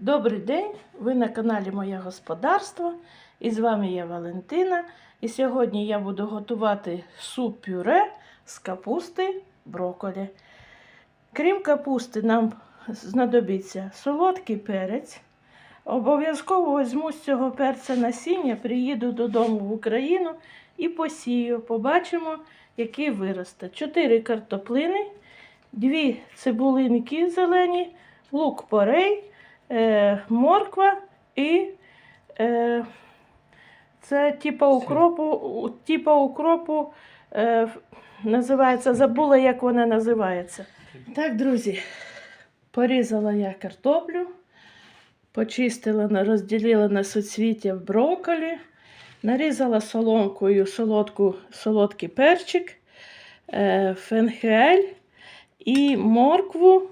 Добрий день! Ви на каналі Моє Господарство. І з вами я Валентина. І сьогодні я буду готувати суп пюре з капусти брокколі. Крім капусти, нам знадобиться солодкий перець. Обов'язково візьму з цього перця насіння, приїду додому в Україну і посію. Побачимо, який виросте. Чотири картоплини, дві цибулинки зелені, лук порей, е, морква і е, це типа укропу, типа укропу е, називається, забула, як вона називається. Так, друзі, порізала я картоплю, почистила, розділила на суцвіття в брокколі, нарізала соломкою солодку, солодкий перчик, е, фенхель і моркву,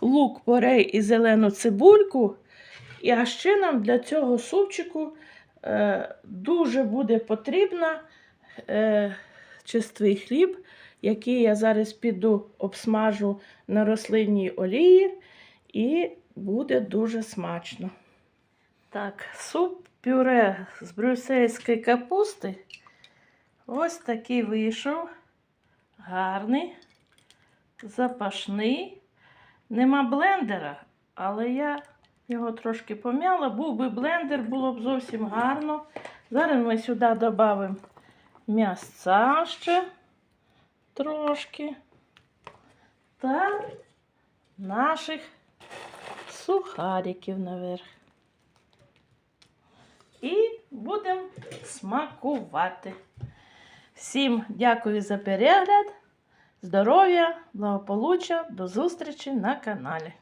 лук, порей і зелену цибульку. І а ще нам для цього супчику е, дуже буде потрібна е, чистий хліб, який я зараз піду обсмажу на рослинній олії, і буде дуже смачно. Так, суп пюре з брюссельської капусти. Ось такий вийшов. Гарний, запашний. Нема блендера, але я його трошки пом'яла. Був би блендер, було б зовсім гарно. Зараз ми сюди додамо м'ясця ще трошки. Та наших сухариків наверх. І будемо смакувати. Всім дякую за перегляд. Здоров'я, благополуччя, до зустрічі на каналі.